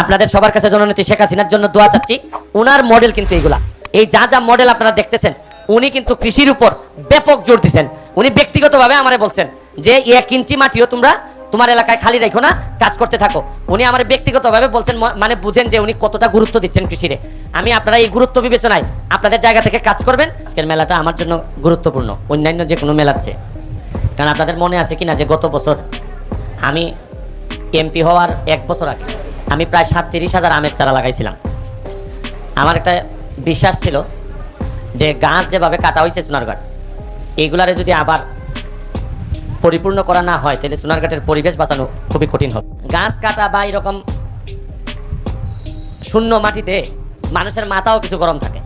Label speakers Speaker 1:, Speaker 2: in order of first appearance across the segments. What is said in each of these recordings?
Speaker 1: আপনাদের সবার কাছে জননেত্রী শেখ হাসিনার জন্য দোয়া চাচ্ছি। উনার মডেল কিন্তু এইগুলা। এই যা যা মডেল আপনারা দেখতেছেন, উনি কিন্তু কৃষির উপর ব্যাপক জোর দিচ্ছেন উনি ব্যক্তিগতভাবে আমারে বলছেন যে, এক ইঞ্চি মাটিও তোমরা তোমার এলাকায় খালি রাখো না, কাজ করতে থাকো। উনি আমার ব্যক্তিগতভাবে বলছেন মানে বুঝেন যে উনি কতটা গুরুত্ব দিচ্ছেন কৃষিরে। আমি আপনারা এই গুরুত্ব বিবেচনায় আপনাদের জায়গা থেকে কাজ করবেন। আজকের মেলাটা আমার জন্য গুরুত্বপূর্ণ, অন্যান্য যে কোনো মেলার চেয়ে। কারণ আপনাদের মনে আছে কিনা যে গত বছর আমি এমপি হওয়ার এক বছর আগে আমি প্রায় সাতত্রিশ হাজার আমের চারা লাগাইছিলাম। আমার একটা বিশ্বাস ছিল যে গাছ যেভাবে কাটা হয়েছে সোনারঘাট এইগুলারে যদি আবার পরিপূর্ণ করা না হয়, তাহলে সোনারঘাটের পরিবেশ বাঁচানো খুবই কঠিন হবে। গাছ কাটা বা এরকম শূন্য মাটিতে মানুষের মাথাও কিছু গরম থাকে।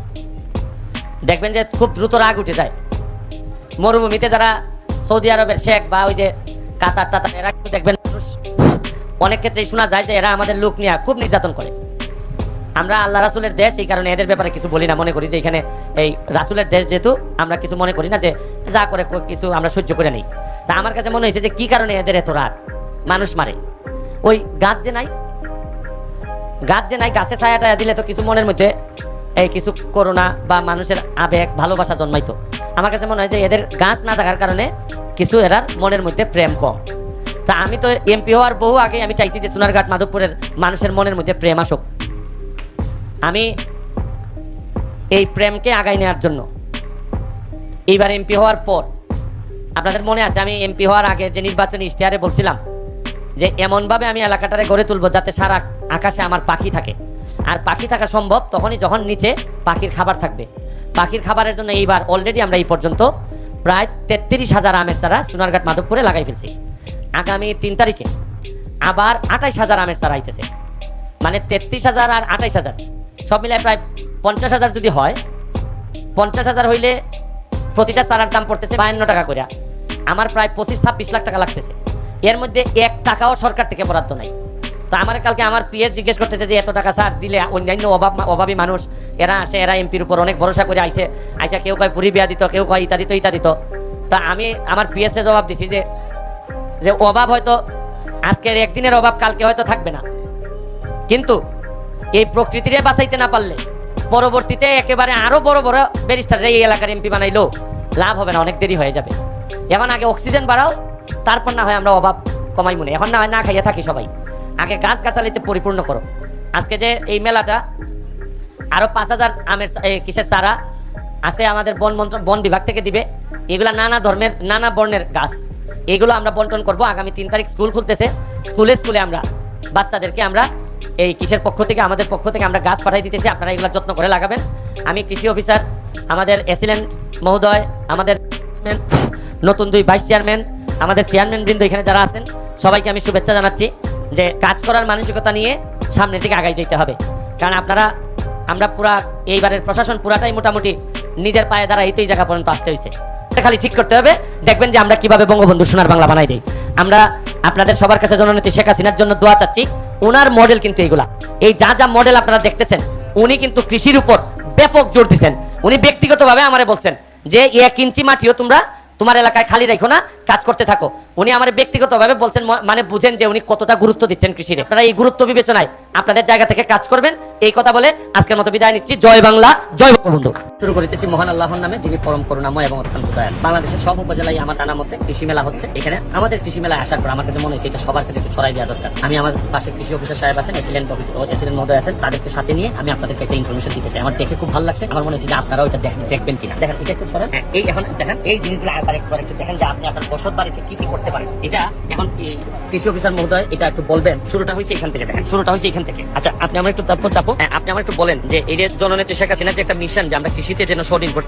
Speaker 1: দেখবেন যে খুব দ্রুত রাগ উঠে যায়। মরুভূমিতে যারা সৌদি আরবের শেখ বা ওই যে কাতার টাতার, এরা কিন্তু দেখবেন মানুষ অনেক ক্ষেত্রেই শোনা যায় যে এরা আমাদের লোক নিয়ে খুব নির্যাতন করে। আমরা আল্লাহ রাসুলের দেশ, এই কারণে এদের ব্যাপারে কিছু বলি না, মনে করি যে এখানে এই রাসুলের দেশ যেহেতু, আমরা কিছু মনে করি না যে যা করে কিছু আমরা সহ্য করে নেই। তা আমার কাছে মনে হয়েছে যে কি কারণে এদের এত রাগ? মানুষ মারে। ওই গাছ যে নাই, গাছ যে নাই, গাছে ছায়া টায়া দিলে তো কিছু মনের মধ্যে এই কিছু করোনা বা মানুষের আবেগ, ভালোবাসা জন্মাইতো। আমার কাছে মনে হয় যে এদের গাছ না থাকার কারণে কিছু এরার মনের মধ্যে প্রেম কম। তা আমি তো এমপি হওয়ার বহু আগে আমি চাইছি যে সোনারঘাট মাধবপুরের মানুষের মনের মধ্যে প্রেম আসুক। আমি এই প্রেমকে আগাই নেওয়ার জন্য এইবার এমপি হওয়ার পর আপনাদের মনে আছে, আমি এমপি হওয়ার আগে যে নির্বাচনী ইশতেহারে বলছিলাম যে এমনভাবে আমি এলাকাটারে গড়ে তুলবো যাতে সারা আকাশে আমার পাখি থাকে। আর পাখি থাকা সম্ভব তখনই যখন নিচে পাখির খাবার থাকবে। পাখির খাবারের জন্য এইবার অলরেডি আমরা এই পর্যন্ত প্রায় তেত্রিশ হাজার আমের চারা সোনারঘাট মাধবপুরে লাগাই ফেলছি। আগামী তিন তারিখে আবার আঠাইশ হাজার আমের চারা আইতেছে। মানে তেত্রিশ হাজার আর আঠাইশ হাজার। সব মিলায় প্রায় পঞ্চাশ হাজার যদি হয়, পঞ্চাশ হাজার হইলে প্রতিটা চারার দাম পড়তেছে বায়ান্ন টাকা করে আমার প্রায় পঁচিশ, ছাব্বিশ লাখ টাকা লাগতেছে। এর মধ্যে এক টাকাও সরকার থেকে বরাদ্দ নাই। তো আমার কালকে আমার পিএস জিজ্ঞেস করতেছে যে, এত টাকা স্যার দিলে অন্যান্য অভাব, অভাবী মানুষ, এরা আসে, এরা এমপির উপর অনেক ভরসা করে আইসে আইসা কেউ কয় পুরি বিয়া দিত কেউ কয় ইত্যাদি তো ইত্যাদি তো তা আমি আমার পিএস জবাব দিছি যে যে অভাব হয়তো আজকের একদিনের অভাব, কালকে হয়তো থাকবে না। কিন্তু এই প্রকৃতিরে বাঁচাইতে না পারলে পরবর্তীতে একেবারে আরও বড় বড় ব্যারিস্টার এই এলাকার এমপি বানাইলো, লাভ হবে না, অনেক দেরি হয়ে যাবে। এখন আগে অক্সিজেন বাড়াও, তারপর না হয় আমরা অভাব কমাই মনে এখন না হয় না খাইয়ে থাকি সবাই। আগে গাছ গাছালিতে পরিপূর্ণ করো। আজকে যে এই মেলাটা, আরও পাঁচ হাজার আমের কিসের চারা আছে আমাদের বন মন্ত্র, বন বিভাগ থেকে দিবে। এগুলা নানা ধর্মের, নানা বর্ণের গাছ। এগুলো আমরা বন্টন করব। আগামী তিন তারিখ স্কুল খুলতেছে। স্কুলে স্কুলে আমরা বাচ্চাদেরকে আমরা এই কৃষির পক্ষ থেকে, আমাদের পক্ষ থেকে আমরা গাছ পাঠাই দিতেছি। আপনারা এগুলো যত্ন করে লাগাবেন। আমি কৃষি অফিসার, আমাদের এসিলেন্ট মহোদয়, আমাদের নতুন দুই ভাইস চেয়ারম্যান, আমাদের চেয়ারম্যান বৃন্দ এখানে যারা আছেন, সবাইকে আমি শুভেচ্ছা জানাচ্ছি যে কাজ করার মানসিকতা নিয়ে সামনের দিকে আগাই যেতে হবে। কারণ আপনারা, আমরা পুরা এইবারের প্রশাসন পুরাটাই মোটামুটি নিজের পায়ে দ্বারা এই জায়গা পর্যন্ত আসতে হয়েছে খালি ঠিক করতে হবে। দেখবেন যে আমরা কীভাবে বঙ্গবন্ধু সোনার বাংলা বানাই দিই। আমরা আপনাদের সবার কাছে জননেত্রী শেখ হাসিনার জন্য দোয়া চাচ্ছি ওনার মডেল কিন্তু এইগুলা এই যা যা মডেল আপনারা দেখতেছেন, উনি কিন্তু কৃষির উপর ব্যাপক জোর দিচ্ছেন উনি ব্যক্তিগতভাবে আমারে বলছেন যে এক ইঞ্চি মাটিও তোমরা তোমার এলাকায় খালি রাখো না, কাজ করতে থাকো। উনি আমার ব্যক্তিগতভাবে বলছেন মানে বুঝেন যে উনি কতটা গুরুত্ব দিচ্ছেন কৃষিরে আপনারা এই গুরুত্ব বিবেচনায় আপনাদের জায়গা থেকে কাজ করবেন। এই কথা বলে আজকের মতো বিদায় নিচ্ছি। জয় বাংলা, জয় বঙ্গবন্ধু। শুরু করিতেছি মহান আল্লাহর নামে যিনি পরম করুণাময় এবং অত্যন্ত দয়াল। বাংলাদেশের সব উপজেলায় আমার জানা মতে কৃষি মেলা হচ্ছে। এখানে আমাদের কৃষি মেলায় আসার পর আমার কাছে মনে হয়েছে এটা সবার কাছে একটু ছড়াই দেওয়া দরকার। আমি আমার পাশে কৃষি অফিসার সাহেব আছেন এসিলেন্ট অফিস এসিলেন্ট মহোদয় আছেন তাদেরকে সাথে নিয়ে আমি আপনাদেরকে একটা ইনফরমেশন দিতে চাই। আমার দেখে খুব ভালো লাগছে। আমার মনে হচ্ছে যে আপনারাও এটা দেখ- দেখবেন কিনা। দেখেন এটা একটু সরেন হ্যাঁ, এই এখন দেখেন এই জিনিসগুলো আরেকবার একটু একটু দেখেন যে আপনি আপনার বসত বাড়িতে কি কি করতে পারেন। এটা এখন কৃষি অফিসার মহোদয় এটা একটু বলবেন। শুরুটা হয়েছে এখান থেকে দেখেন শুরুটা হয়েছে এখান থেকে। আচ্ছা আপনি আমার একটু তারপর চাপো। হ্যাঁ, আপনি আমার একটু বলেন যে এই যে জননেত্রী শেখ হাসিনার যে একটা মিশন যে আমরা কৃষিতে যেন স্বনির্ভর